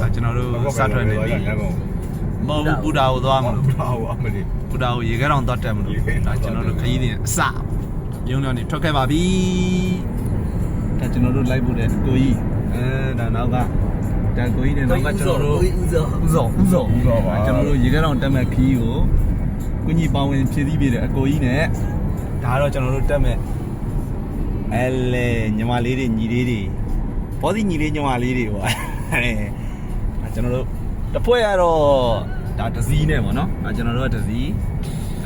ဒါကျွန်တော်တို့စထွက်နေပြီရန်ကုန်မဟုတ်ဘူးပူတာကိုသွားမလို့ဟောအမလေးပူတာကိုရေခဲတောင်သွားတက်မလို့ရေခဲတောဒါင်သွားတက်ကျွန်တော်တို့ခရီးတင်အစရုံးတော်နေထွက်ခဲ့ပါပြီဒါကျွန်တော်တို့လိုက်ဖို့တဲ့ကိုကြီးအဲဒါနောက်ကဒါကိုကြီးနဲ့နောက်ကကျွန်တော်တို့ဦးစောဥစောဥစောဥစောပါကျွန်တော်တို့ရေခဲတောင်တက်မဲ့ခီးကိုကိုကြီးပေါဝင်ဖြည့်ဆည်းပေးတဲ့အကိုကြီးနဲ့ဒါကတော့ကျွန်တော်တို့တက်မဲ့အဲလေညီမလေးတွေညီလေးတွေဘောဒီညီလေးညီမလေးတွေပေါ့အဲဒါ ကျွန်တော်တို့တစ်ဖွဲ့ကတော့ဒါတစ်စီးနဲ့ပေါ့နော်အဲကျွန်တော်တို့ကတစ်စီး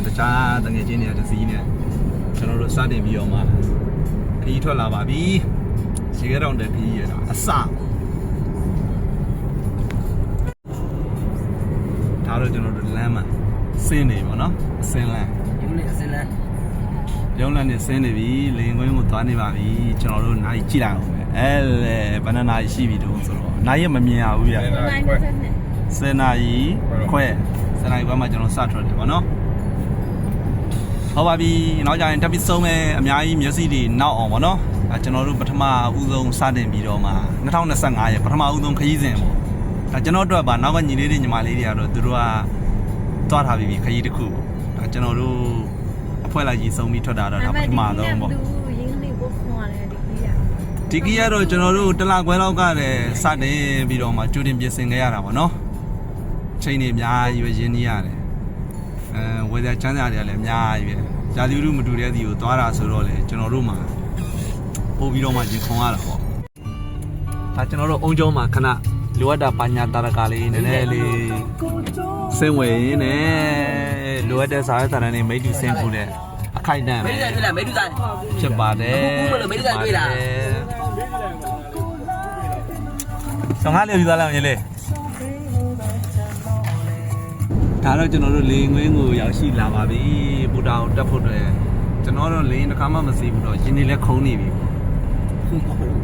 တခြားတငယ်ချင်းတွေကတစ်စီးနဲ့ကျွန်တော်တို့စတင်ပြီးတော့မှခီးထွက်လာပါပြီရေခဲတောင်တက်ခီးရတာအစဒါတော့ကျွန်တော်တို့လမ်းမှာဆင်းနေပါတော့အစင်းလမ်းဒီနေ့အစလန်ရုံးလမ်းနဲ့ဆင်းနေပြီလင်ကွင်းကိုသွားနေပါပြီကျွန်တော်တို့နိုင်ကြည့်လိုက်အောင်ပဲ အဲလေဘယ်နှစ်နာရီရှိပြီတုန်းဆိုတော့နိုင်ရမမြင်ရဘူးရအဲ့ဒါခွဲ10နာရီခွဲ10နာရီခွဲမှကျွန်တော်စထွက်တယ်ဗောနော်ဟုတ်ပါပြီနောက်ကြရင်တက်ပြီးဆုံးမဲ့အများကြီးမျက်စိတွေနောက်အောင်ဗောနော်အဲကျွန်တော်တို့ပထမဦးဆုံးစတင်ပြီးတော့မှ2025ရဲ့ပထမဦးဆုံးခရီးစဉ်ပေါ့ဒါကျွန်တော်တို့ကပါနောက်ကညီလေးတွေညီမလေးတွေကတော့သူတို့ကသွားထားပြီးပြီခရီးတစ်ခုဒါကျွန်တော်တို့အဖွဲ့လိုက်ကြီးစုံပြီးထွက်တာတော့ဒါပထမဆုံးပေါ့ ဒီကီကတော့ကျွန်တော်တို့တစ်လခွဲလောက်ကတည်းစတင်ပြီးတော့မှကြိုတင်ပြင်ဆင်ခဲ့ရတာပေါ့နော်ချိန်တွေအများကြီးပဲရင်းနှီးရတယ်အဲဝယ်ကြချမ်းသာတွေကလည်းအများကြီးပဲဇာတိဥရုမတူတဲ့စီကိုသွားတာဆိုတော့လေကျွန်တော်တို့မှာပို့ပြီးတော့မှရင်ခုန်ရတာပေါ့ဒါကျွန်တော်တို့အုံကျုံးမှာခဏလိုအပ်တာပညာတာရကလေးနည်းနည်းလေးစင်ဝင်ရင်းနဲ့လိုအပ်တဲ့စာရေးစာတမ်းတွေမိတ်တူစင်ခုတဲ့အခိုက်အတန့်မိပဲတ်ဆက်တွေ့လားမိတ်တူစားဖြစ်ပါတယ်ဘုဘလို့မိတ်ကတွေ့လား ဆောင်းကားလေးယူသွားလိုက်အောင်ရေလေးဒါတော့ကျွန်တော်တို့လေငွေးကိုရောက်ရှိလာပါပြီပူတာကိုတက်ဖို့အတွက်ကျွန်တော်တို့လေတစ်ခါမှမစီးဘူးတော့ရင်းနေလဲခုံနေပြီ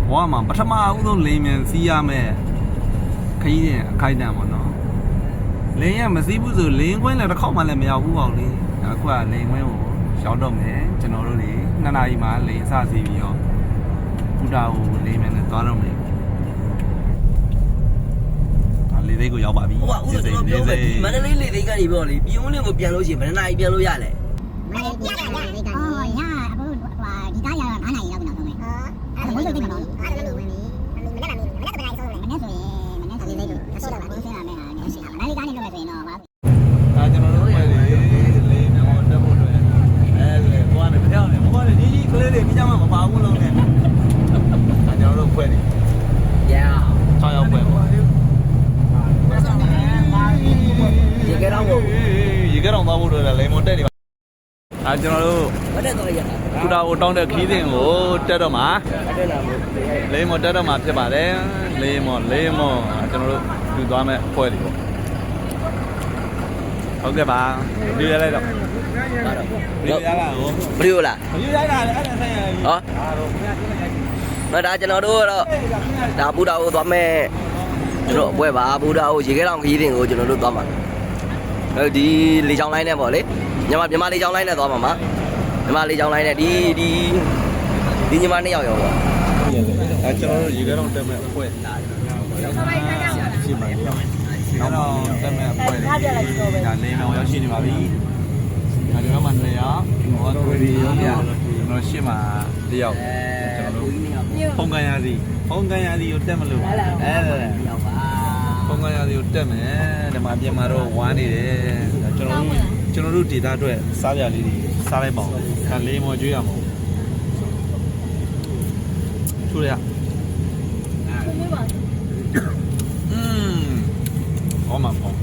ဘဝမှာပထမအဦးဆုံးလေမြန်စီးရမယ်ခရီးရင်အခိုက်အတန့်ပေါ့နော်လင်းရမစီးဘူးဆိုလင်းခွင်းလည်းတစ်ခေါက်မှလည်းမရောက်ဘူးပေါ့လေအခုကလင်းခွင်းကိုရောက်တော့မယ်ကျွန်တော်တို့လေနှစ်နာရီမှလေအစစီးပြီးတော့ပူတာကိုလေမြန်နဲ့သွားတော့မယ် ဒါလေးသိန်း ကိုရောက်ပါပြီဟိုကဦးစောကျွန်တော်ပြောမယ်ဒီမန္တလေးလေသိန်းကနေပြောလေပြင်းဦးလင်းကိုပြန်လို့ရှိရင်ဘယ်နှနာရီပြန်လို့ရလဲမလေးပြရရရလေးကအော်ရအခုဟိုဒီကားရတော့9နာရီလောက်ပြန်တော့မယ်ဟောအဲ့ဒါဘိုးတို့သိမှာတော့အဲ့ဒါလည်းဝင်ပြီမနေ့ကမနေ့မနေ့ကဘယ်နာရီဆုံးလဲမနေ့ဆိုရင်မနေ့ဆိုလေးလေးလို့ဆော့တာပါဆင်းလာမယ်ဟာနေရှိတာမနေ့ကနေလုပ်မယ်ဆိုရင်တော့ဘာဒါကျွန်တော်တို့ပဲလေလေးတော့တက်ဖို့အတွက်အဲလေဘောကနေဖျောင်းနေဘောကနေကြီးကြီးကလေးတွေပြီးကြမှာမပါဘူးလုံးနဲ့ဒါကျွန်တော်တို့ဖွဲ့နေ ရာ 6ရောက်ဖွဲ့ပေါ့ ဒီကဲတော့ကို ရေကတော့သွားဖို့အတွက်လေမွန်တက်နေပါ ဒါကျွန်တော်တို့မတက်တော့ရတာကုတာကိုတောင်းတဲ့ခီးစဉ်ကိုတက်တော့မှာမတက်လာဘူးလေမွန်တက်တော့မှာဖြစ်ပါတယ်လေမွန်လေမွန်ကျွန်တော်တို့ယူသွားမဲ့အဖွဲ့တွေပေါ့ဟုတ်ကဲ့ပါဒီရလိုက်တော့ဒီရလာဟိုဘယ်လိုလားမယူလိုက်တာလည်းအဲ့ဒါဆိုင်ရဟောမဒါကျွန်တော်တို့တော့ဒါဘူတာကိုသွားမဲ့ကျွန်တော်အပွဲပါဘူတာကိုရေခဲတောင်ခီးတင်ကိုကျွန်တော်တို့သွားမှာအဲဒီလေချောင်းလိုင်းနဲ့ပေါ့လေ ညီမညီမလေချောင်းလိုင်းနဲ့သွားမှာမှာညီမလေချောင်းလိုင်းနဲ့ဒီဒီဒီညီမနှစ်ယောက်ရောပေါ့အဲကျွန်တော်တို့ရေခဲတော့တက်မဲ့အဖွဲ့ရှိပါလေနောက်တော့တက်မဲ့အဖွဲ့တွေဒါလေးမောင်ရောက်ရှိနေပါပြီဒါဒီမှာနေရဟောတွေ့ပြီးရောကျွန်တော်ရှေ့မှာတယောက်ကျွန်တော်တို့ဖုန်ကန်ရစီဖုန်ကန်ရစီကိုတက်မလို့အဲဖုန်ကန်ရစီကိုတက်မယ်ဒီမှာပြင်မှာတော့ဝမ်းနေတယ်ကျွန်တော်တို့ ကျွန်တော်တို့ဒေတာအတွက်စားပြလေးတွေစားလိုက်ပါဦးဒါလေးမော်ကျွေးရမှာထူရอืมဟောမှာပေါ့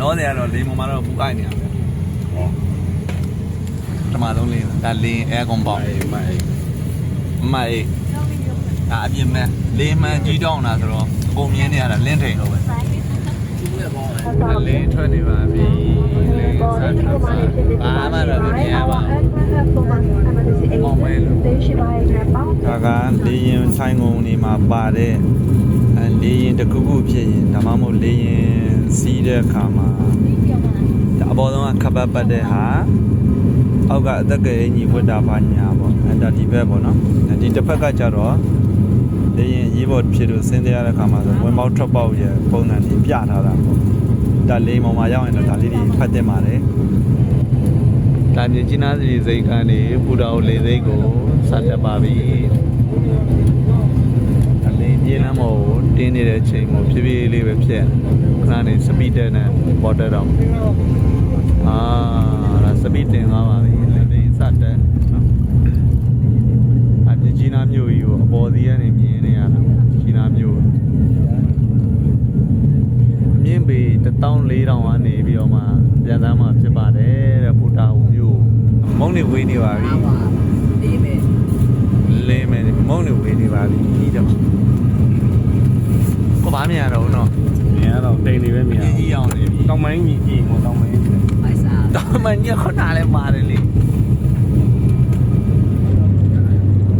တော့တယ်ကတော့လေမမတော့ပူအိုက်နေရပဲဟောတမလုံးလေးဒါလင်းအဲကွန်ပေါ့အေးမိုက်မိုက်ဒါအပြင်းမဲ့လေးမှန်ကြီးတောင်းတာဆိုတော့အကုန်မြင်နေရတာလင်းထိန်လို့ပဲ လင်းထွက်နေပါပြီလင်းဆက်ထွက်ပါဘာမှတော့မမြင်ရပါဘူးမောင်မဲလို့ဒါကလေရင်ဆိုင်ကုန်နေမှာပါတဲ့အဲလေရင်တစ်ခုခုဖြစ်ရင်ဒါမှမဟုတ်လေရင်စီးတဲ့အခါမှာဒါအပေါ်ဆုံးကခပ်ပတ်ပတ်တဲ့ဟာအောက်ကအသက်ကအင်ကြီးဝတ်တာပါညာပေါ့အဲဒါဒီဘက်ပေါ့နော်အဲဒီတစ်ဖက်ကကြတော့ လေရင်ရေးပေါ်ဖြစ်လို့ဆင်းသေးရတဲ့ခါမှာဆိုဝင်ပေါက်ထွက်ပေါက်ရဲ့ပုံစံကြီးပြထားတာပေါ့ဒါလေမောင်မှာရောက်ရင်တော့ဒါလေးတွေဖတ်တင်ပါတယ်ဒါမြေကြီးနားစီစိတ်ကနေပူတော်လေစိတ်ကိုစတက်ပါပြီဒါလေပြေးလမ်းမော်ကိုတင်းနေတဲ့ချိန်မှာဖြည်းဖြည်းလေးပဲဖြစ်ခဏနေစပီဒနဲ့ပေါ်တက်တော့အာဒါစပီတင်သွားပါပြီလေလေစတက်နော်အမြကြီးနားမြို့ကြီးကိုအ ပေါ်စီးကနေမြင်နေရတာကြီးနားမြို့အမြင့်ပေ14000ကနေပြီးတော့မှပြန်သမ်းမှာဖြစ်ပါတယ်တဲ့ပူတာဦးမြို့မုံနေဝေးနေပါပြီဒီမဲ့လေးမယ်မုံနေဝေးနေပါပြီဒီတော့ကိုဘာမြင်ရတော့နော်မြင်ရတော့တိမ်နေပဲမြင်ရကြီးအောင်နေပြီတောင်မိုင်းကြီးကြီးဟိုတောင်မိုင်းအိုက်စာတော့မညခုနလည်းပါတယ်လေ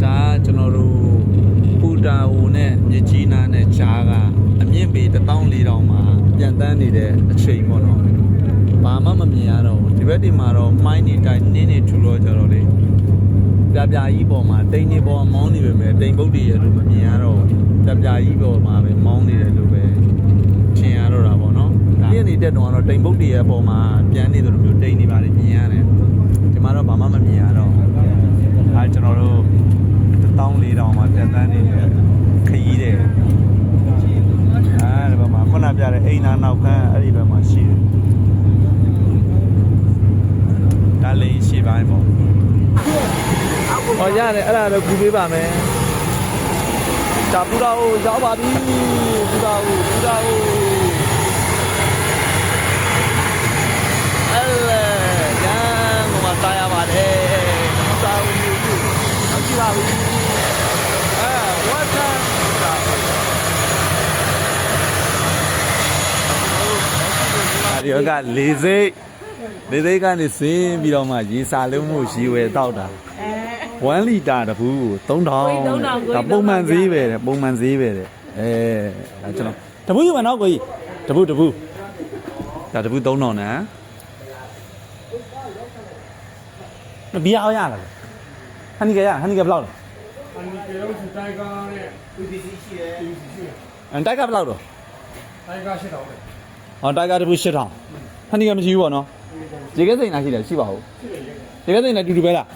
ဒါကျွန်တော်တို့ပူ တာဦးနဲ့မြကြီးနားနဲ့ဂျားကအမြင့်ပေ14000မှာပြန်တန်းနေတဲ့အချိန်ပေါ့နော်ဘာမှမမြင်ရတော့ဘူးဒီဘက်ဒီမှာတော့မိုင်းနေတိုင်းနင်းနေထူတော့ကြတော့လေပြပြကြီးပေါ်မှာတိန်နေပေါ်မောင်းနေပဲမယ်တိန်ပုတ်တည်ရလို့မမြင်ရတော့ဘူးပြပြကြီးပေါ်မှာပဲမောင်းနေတယ်လို့ပဲထင်ရတော့တာပေါ့နော်ပြင်းနေတဲ့တုန်းကတော့တိန်ပုတ်တည်ရပေါ်မှာပြန်နေတယ်လို့မျိုးတိန်နေပါလေမြင်ရတယ်ဒီမှာတော့ဘာမှမမြင်ရတော့အဲကျွန်တော်တို့ 14000မှာပြန်တန်းနေတဲ့ခရီးတဲ့အဲဒီဘက်မှာခုနပြတဲ့အိမ်နာနောက်ခန်းအဲ့ဒီဘက်မှာရှိတယ်ဒါလေးရှိပိုင်းပေါ့ဟောရတယ်အဲ့ဒါတော့ကူပေးပါမယ်ဒါပူတာကိုရောက်ပါပြီပူတာကိုပူတာကိုအဲ့လေကျန်ကမတားရပါတယ်ပူတာကိုမြို့ကြီးဟုတ်ကြပါပြီအဲဝတ်တာ ဒီကလေစိတ်လေစိတ်ကနေစင်းပြီးတော့မှရေစာလုံးမှုရှိဝဲတောက်တာ1လီတာတဘူး3000ဒါပုံမှန်ဈေးပဲတဲ့ပုံမှန်ဈေးပဲတဲ့အဲဒါကျွန်တော်တဘူးယူမနော်ကိုကြီးတဘူးတဘူးဒါတဘူး3000နဲ့မဘီအောင်ရလားဟန်နီကရဟန်နီကဘယ်လောက်လဲအန်ဒီကေရောစတိုင်ကာနဲ့ UDC ရှိတယ် UDC ရှိတယ်အန်တိုက်ကဘယ်လောက်တော့တိုင်ကာရှစ်တောင်းတယ် ဟောတိုက်ကတဘူး8000ဟန်နီကမရှိဘူးပေါ့နော်ရေခဲစိန်လားရှိတယ်ရှိပါဘူးရေခဲစိန်နဲ့တူတူပဲလား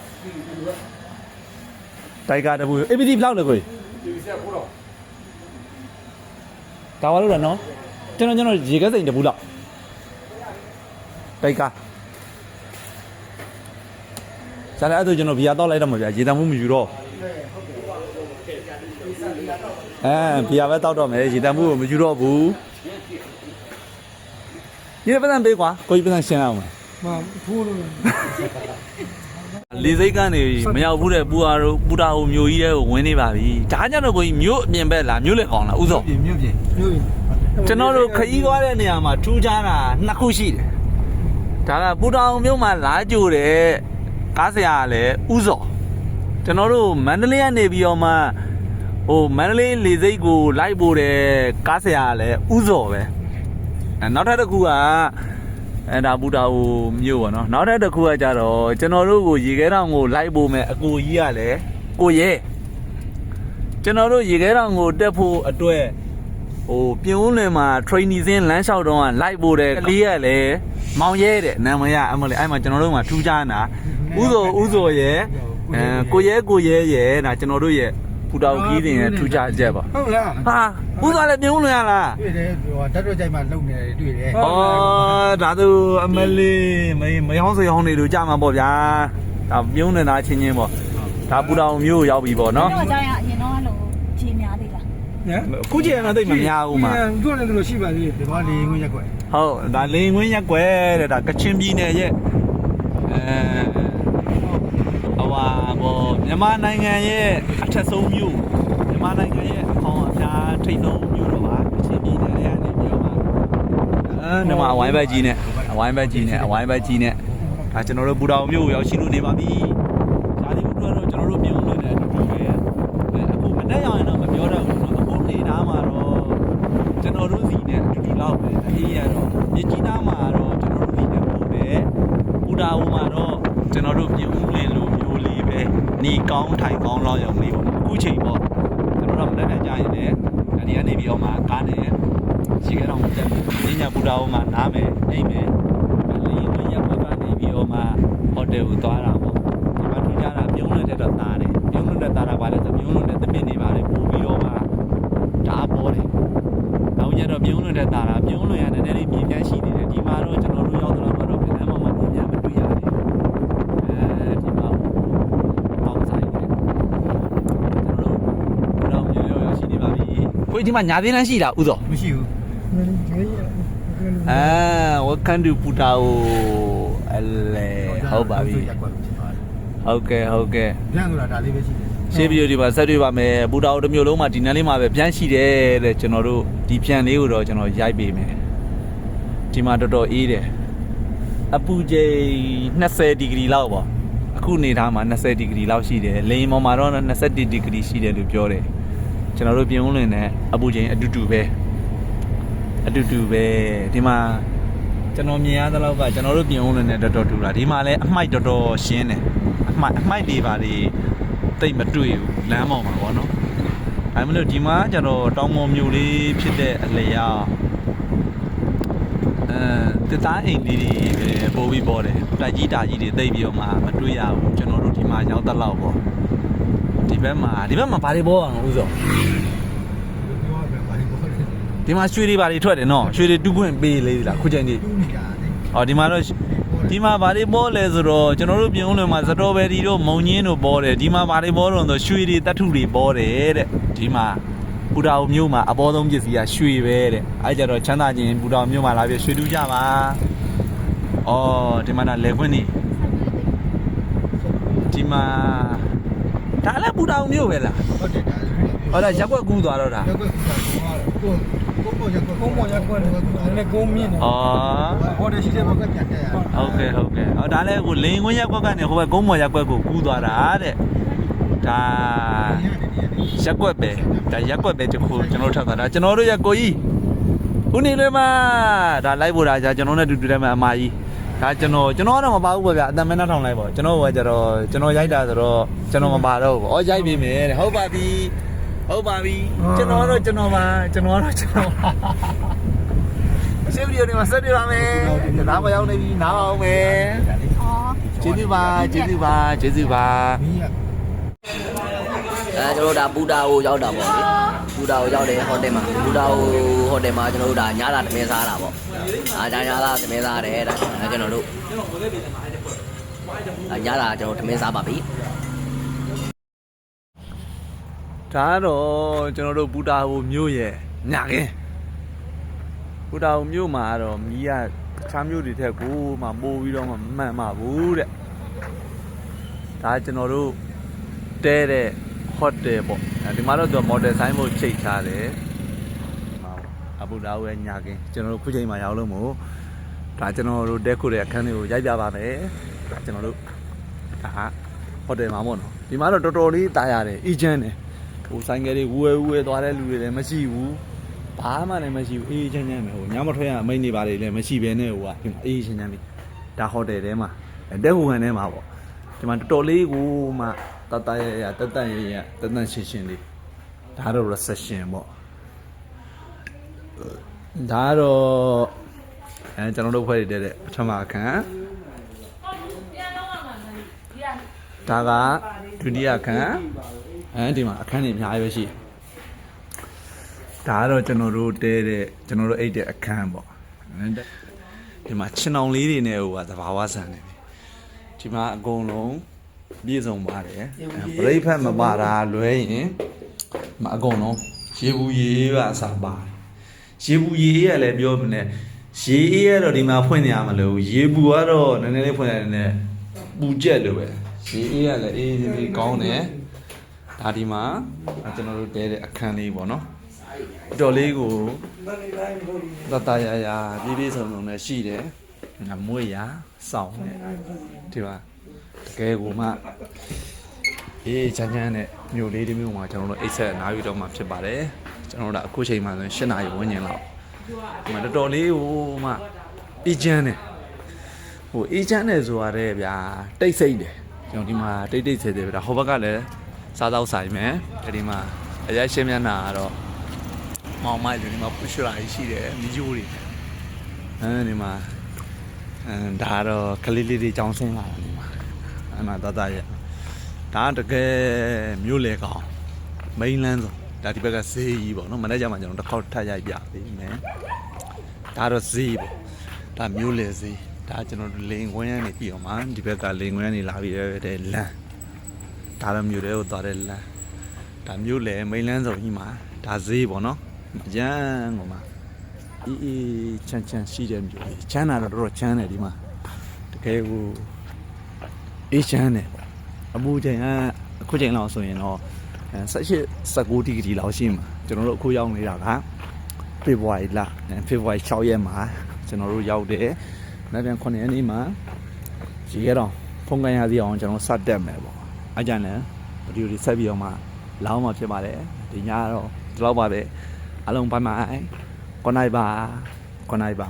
တိုက်ကတဘူး APD ဘယ်လောက်လဲကိုကြီး UDC ကကိုတော့ဒါပါလို့လားနော်ကျွန်တော်ကျွန်တော်ရေခဲစိန်တဘူးလောက်တိုက်ကားဇာတ်အဲ့ဒါကျွန်တော်ဘီယာတောက်လိုက်တော့မှာဗျာရေတံမှုမယူတော့အဲဘီယာပဲတောက်တော့မယ်ရေတံမှုကိုမယူတော့ဘူး ဒီပဒံပေးကွာကိုကြီးပဒံရှင်းအောင်မယ်မထိုးလို့လေစိတ်ကနေမရောက်ဘူးတဲ့ပူအာတို့ပူတာဟိုမျိုးကြီးတဲ့ကိုဝင်နေပါပြီဒါကြတော့ကိုကြီးမျိုးအပြင်ဘက်လားမျိုးလေကောင်းလားဥသောပြင်မြို့ပြင်မြို့ပြင်ကျွန်တော်တို့ခရီးသွားတဲ့နေရာမှာထူးခြားတာနှစ်ခုရှိတယ်ဒါကပူတောင်မြို့မှာလာကြိုတဲ့ကားဆရာကလည်းဥဇော်ကျွန်တော်တို့မန္တလေးကနေပြီးတော့မှဟိုမန္တလေးလေစိတ်ကိုလိုက်ပို့တဲ့ကားဆရာကလည်းဥဇော်ပဲအဲ နောက်ထပ်တစ်ခုကအဲဒါပူတောင်မြို့ပေါ့နော်နောက်ထပ်တစ်ခုကကြတော့ကျွန်တော်တို့ကိုရေခဲတောင်ကိုလိုက်ပို့မဲ့အကိုကြီးကလည်းကိုရဲကျွန်တော်တို့ရေခဲတောင်ကိုတက်ဖို့အတွက်ဟိုပြင်ဦးလွင်မှာ training စင်းလမ်းလျှောက်တော့ကလိုက်ပို့တဲ့ကလေးကလည်းမောင်ရဲတဲ့နာမည်ကအမလေးအဲ့မှာကျွန်တော်တို့မှာထူးခြားနေတာဥဇော်ဥဇော်ရဲ့အဲကိုရဲကိုရဲရဲ့ဒါကျွန်တော်တို့ရဲ့ ဖူတောင်ကြီးတင်ရဲ့ထူးခြားချက်ပါဟုတ်လားဟာဥဇော်လည်းပြင်ဦးလွင်ရလားတွေ့တယ်ဟိုဓာတ်တော့ကြိုက်မှလုံနေတယ်တွေ့တယ်ဩဒါသူအမလေးမမယောင်းစယောင်းနေတို့ကြာမှာပေါ့ဗျာဒါပြုံးနေတာချင်းချင်းပေါ့ဒါပူတောင်မျိုးကိုရောက်ပြီပေါ့နော်တော့ကြောင်ရအရင်တော့လို့ခြေများသေးလားဟမ်အခုချိန်ကတော့သိပ်မများဘူးမှာတို့လည်းတို့ရှိပါသေးတယ်ဒီမှာလေငွေရက်ွက်ဟုတ်ဒါလိန်ဝင်းရက်ွယ်တဲ့ဒါကချင်ပြည်နယ်ရဲ့အဲဟိုဟာဘော မြန်မာနိုင်ငံရဲ့အထက်ဆုံးမြို့မြန်မာနိုင်ငံရဲ့အခေါင်အဖျားထိပ်ဆုံးမြို့တော့ပါကချင်ပြည်နယ်ရဲ့အနေပြီးတော့ပါအဲဒီမှာအဝိုင်းဘက်ကြီးနဲ့အဝိုင်းဘက်ကြီးနဲ့အဝိုင်းဘက်ကြီးနဲ့ဒါကျွန်တော်တို့ပူတော်မြို့ကိုရောက်ရှိလို့နေပါပြီ နားမယ်အိမ်မယ်လေးဝင်ရက်ဘက်ကနေပြီးတော့မှဟိုတယ်ကိုသွားတာပေါ့ဒီမှာထူးခြားတာပြုံးလွန်တဲ့တော့သားတယ်ပြုံးလွန်တဲ့သားတာပါလဲဆိုပြုံးလွန်တဲ့တပည့်နေပါလေပို့ပြီးတော့မှဓာပေါ်တယ်နောက်ကျတော့ပြုံးလွန်တဲ့သားတာပြုံးလွန်ရတဲ့နည်းနည်းမြေပြန့်ရှိနေတယ်ဒီမှာတော့ကျွန်တော်တို့ရောက်တော့တော့ဘယ်နှမှမမြေပြန့်မတွေ့ရဘူးအဲဒီမှာပေါင်းဆိုင်တယ်ကျွန်တော်တို့ဘယ်တော့မြေရောရောက်ရှိနေပါပြီကိုဒီမှာညာသေးလန်းရှိတာဥသောမရှိဘူး အာ welcome to Putao အလေဟုတ်ပါပြီရက်ကွက်ဖြစ်ပါတယ်ဟုတ်ကဲ့ဟုတ်ကဲ့ညံဆိုတာဒါလေးပဲရှိတယ်ရှေးဗီဒီယိုဒီမှာဆက်တွေ့ပါမယ်ပူတာအိုတစ်မျိုးလုံးမှာဒီနန်းလေးမှာပဲပြန်ရှိတယ်တဲ့ကျွန်တော်တို့ဒီပြန်လေးကိုတော့ကျွန်တော်ရိုက်ပေးမယ်ဒီမှာတော်တော်အေးတယ်အပူချိန်20ဒီဂရီလောက်ပေါ့အခုနေထားမှာ20ဒီဂရီလောက်ရှိတယ်လေရင်ပေါ်မှာတော့21ဒီဂရီရှိတယ်လို့ပြောတယ်ကျွန်တော်တို့ပြင်ဦးလွင်နဲ့အပူချိန်အတူတူပဲ အတူတူပဲဒီမှာကျွန်တော်မြင်ရသလောက်ကကျွန်တော်တို့ပြင်ဦးလွင်နဲ့တော်တော်တူတာဒီမှာလည်းအမိုက်တော်တော်ရှင်းတယ်အမိုက်အမိုက်တွေပါတွေတိတ်မတွေ့ဘူးလမ်းပေါ်မှာပေါ့နော်အဲမလို့ဒီမှာကျတော့တောင်ပေါ်မြို့လေးဖြစ်တဲ့အလျာအဲတသားအိမ်လေးတွေပဲပို့ပြီးပေါ်တယ်တိုက်ကြီးတာကြီးတွေတိတ်ပြီးတော့မှမတွေ့ရဘူးကျွန်တော်တို့ဒီမှာရောက်တဲ့လောက်ပေါ့ဒီဘက်မှာဒီဘက်မှာဘာတွေပေါ်အောင်ဦးစောပြောရပါဘာလို့ပေါ်တယ် ဒီမှာရွှေတွေဘာတွေထွက်တယ်နော်ရွှေတွေတူးခွင့်ပေးလေးလားခုချိန်ကြီးတူးနေတာလေဟောဒီမှာတော့ဒီမှာဘာတွေပေါ်လဲဆိုတော့ကျွန်တော်တို့ပြင်ဦးလွင်မှာစတော်ဘယ်ရီတို့မုံညင်းတို့ပေါ်တယ်ဒီမှာဘာတွေပေါ်တော့ဆိုရွှေတွေတတ်ထုတွေပေါ်တယ်တဲ့ဒီမှာပူတာအိုမြို့မှာအပေါ်ဆုံးပစ္စည်းကရွှေပဲတဲ့အဲကြတော့ချမ်းသာခြင်းပူတာအိုမြို့မှာလာပြီးရွှေတူးကြပါအော်ဒီမှာဒါလေခွင်းနေဒီမှာဒါလည်းပူတာအိုမြို့ပဲလားဟုတ်တယ်ဒါဟောဒါရက်ွက်ကူးသွားတော့ဒါရက်ကွက်ဆိုတာ ကိုကိုကိုရက်ကွက်ကိုမောရက်ကွက်လည်းကိုမြင့်တယ်အော်ဟောတယ်ရှိတဲ့ဘက်ကပြန်တက်ရဟုတ်ကဲ့ဟုတ်ကဲ့ဟောဒါလည်းကိုလိန်ခွင်းရက်ကွက်ကနေဟိုဘက်ကုန်းမော်ရက်ကွက်ကိုကူးသွားတာတဲ့ဒါရက်ကွက်ပဲဒါရက်ကွက်ပဲတခုကျွန်တော်ထပ်တာဒါကျွန်တော်တို့ရက်ကိုကြီးဦးနေလွေးမဒါလိုက်ဖို့ဒါじゃကျွန်တော်နဲ့တူတူတည်းမှာအမကြီးဒါကျွန်တော်ကျွန်တော်ကတော့မပါဘူးပေါ့ဗျာအတန်မဲနှထောင်လိုက်ပေါ့ကျွန်တော်ကကြတော့ကျွန်တော်ရိုက်တာဆိုတော့ကျွန်တော်မပါတော့ဘူးဩရိုက်ပြီမယ်တဲ့ဟုတ်ပါပြီ ဟုတ်ပါပြီကျွန်တော်တော့ကျွန်တော်ပါကျွန်တော်တော့ကျွန်တော်ပါရှင်းဗီဒီယိုတွေမှာဆက်တွေ့ပါမယ်ဒါမှရောက်နေပြီနားအောင်မယ်อ๋อကျေးဇူးပါကျေးဇူးပါကျေးဇူးပါမင်းရအဲကျွန်တော်တို့ဒါပူတာကိုရောက်တာပေါ့လေပူတာကိုရောက်တယ်ဟိုတယ်မှာပူတာကိုဟိုတယ်မှာကျွန်တော်တို့ဒါညလာသမင်းစားတာပေါ့အာညညလာသမင်းစားတယ်ဒါအဲကျွန်တော်တို့အာညလာကျွန်တော်သမင်းစားပါပြီ ဒါကတော့ကျွန်တော်တို့ဘူတာဟိုမြို့ရဲ့ညခင်းဘူတာဟိုမြို့မှာကတော့မီးကတခြားမြို့တွေထက်ကိုမှပိုးပြီးတော့မှမမှန်ပါဘူးတဲ့ဒါကျွန်တော်တို့တဲတဲ့ဟိုတယ်ပေါ့အဲဒီမှာတော့သူမော်ဒယ်ဆိုင်ဖို့ချိန်ထားတယ်ဒီမှာအဘူတာဟိုရဲ့ညခင်းကျွန်တော်တို့ခုချိန်မှာရောက်လို့မို့ဒါကျွန်တော်တို့တဲခုတဲ့အခန်းလေးကိုရိုက်ပြပါမယ်ဒါကျွန်တော်တို့ဒါဟိုတယ်မှာပေါ့နော်ဒီမှာတော့တော်တော်လေးတာရတယ်အီဂျန်တယ် ဟိုဆိုင်ကယ်တွေဝူဝဲဝူဝဲသွားတဲ့လူတွေလည်းမရှိဘူးဘာမှလည်းမရှိဘူးအေးချမ်းချမ်းပဲဟိုညမထွက်ရအမိန်နေပါလေလည်းမရှိဘဲနဲ့ဟိုကဒီမှာအေးချမ်းချမ်းလေးဒါဟိုတယ်ထဲမှာတက်ဟိုကန်ထဲမှာပေါ့ဒီမှာတော်တော်လေးကိုမှတတရရတတရရတတရှင်းရှင်းလေးဒါတော့ reception ပေါ့ဒါတော့အဲကျွန်တော်တို့ဖွဲ့ရတဲ့ပထမအခန်းဒါကဒုတိယအခန်း အဲဒီမှာအခန်းတွေအများကြီးပဲရှိတယ်ဒါကတော့ကျွန်တော်တို့တဲတဲ့ကျွန်တော်တို့အိတ်တဲ့အခန်းပေါ့ဒီမှာခြင်အောင်လေးတွေနဲ့ဟိုကသဘာဝဆန်နေပြီဒီမှာအကုန်လုံးပြည့်စုံပါတယ်ပရိဖတ်မပါတာလွဲရင်ဒီမှာအကုန်လုံးရေဘူးရေပါအစားပါတယ်ရေဘူးရေရလည်းပြောမလဲရေအေးရတော့ဒီမှာဖွင့်နေရမလို့ရေဘူးကတော့နည်းနည်းလေးဖွင့်ရတယ်နည်းပူကျက်လို့ပဲရေအေးရလည်းအေးအေးလေးကောင်းတယ် ဒါဒီမှာကျွန်တော်တို့တဲတဲ့အခန်းလေးပေါ့နော်အတော်လေးကိုတတရရပြည့်ပြည့်စုံစုံနဲ့ရှိတယ်ငါမွေရစောင်းနဲ့ဒီမှာတကယ်ကိုမှအေးချမ်းချမ်းနဲ့မြို့လေးတစ်မြို့မှာကျွန်တော်တို့အိတ်ဆက်အနားယူတော့မှဖြစ်ပါတယ်ကျွန်တော်တို့အခုချိန်မှဆိုရင်၈နာရီဝန်းကျင်လောက်ဒီမှာတော်တော်လေးဟိုမှအေးချမ်းတယ်ဟိုအေးချမ်းတယ်ဆိုရတဲ့ဗျာတိတ်ဆိတ်တယ်ကျွန်တော်ဒီမှာတိတ်တိတ်ဆိတ်တယ်ဗျာဟိုဘက်ကလည်း စားတော့ဆိုင်မယ်ဒီမှာအရက်ရှင်းမျက်နှာကတော့မောင်မိုက်လူဒီမှာပူရှရာကြီးရှိတယ်မီဂျိုးတွေအဲဒီမှာအဲဒါတော့ကလေးလေးတွေကြောင်းဆင်းလာတယ်ဒီမှာအမှတတရဒါတကယ်မြို့လေကောင်မိန်လန်းဆိုဒါဒီဘက်ကဈေးကြီးပေါ့နော်မနေ့ကမှကျွန်တော်တစ်ခေါက်ထပ်ရိုက်ပြပေးမယ်ဒါတော့ဈေးပေါ့ဒါမြို့လေဈေးဒါကျွန်တော်တို့လိန်ခွင်းရနေပြီးတော့မှဒီဘက်ကလိန်ခွင်းရနေလာပြီးတဲ့လမ်း ဒါတော့မြို့တွေကိုသွားတဲ့လမ်းဒါမျိုးလေမိန်လန်းစုံကြီးမှာဒါဈေးပေါ့နော်အရန်ကိုမှာအေးအေးချမ်းချမ်းရှိတဲ့မျိုးလေးချမ်းတာတော့တော်တော်ချမ်းတယ်ဒီမှာတကယ်ကိုအေးချမ်းတယ်ပေါ့အပူချိန်ကအခုချိန်လောက်ဆိုရင်တော့18 19ဒီဂရီလောက်ရှိမှာကျွန်တော်တို့အခုရောက်နေတာကဖေဖော်ဝါရီလဖေဖော်ဝါရီ6ရက်မှာကျွန်တော်တို့ရောက်တယ်နောက်ပြန်9ရက်နေ့မှာရေရတော့ဖုန်ကန်ရစီအောင်ကျွန်တော်စတက်မယ်ပေါ့ အကြံလည်းဗီဒီယိုတွေဆက်ပြီးတော့မှလောင်းမှာဖြစ်ပါတယ်ဒီညကတော့ဒီလောက်ပါပဲအလုံးပိုင်းပါကွန်နိုင်ပါကွန်နိုင်ပါ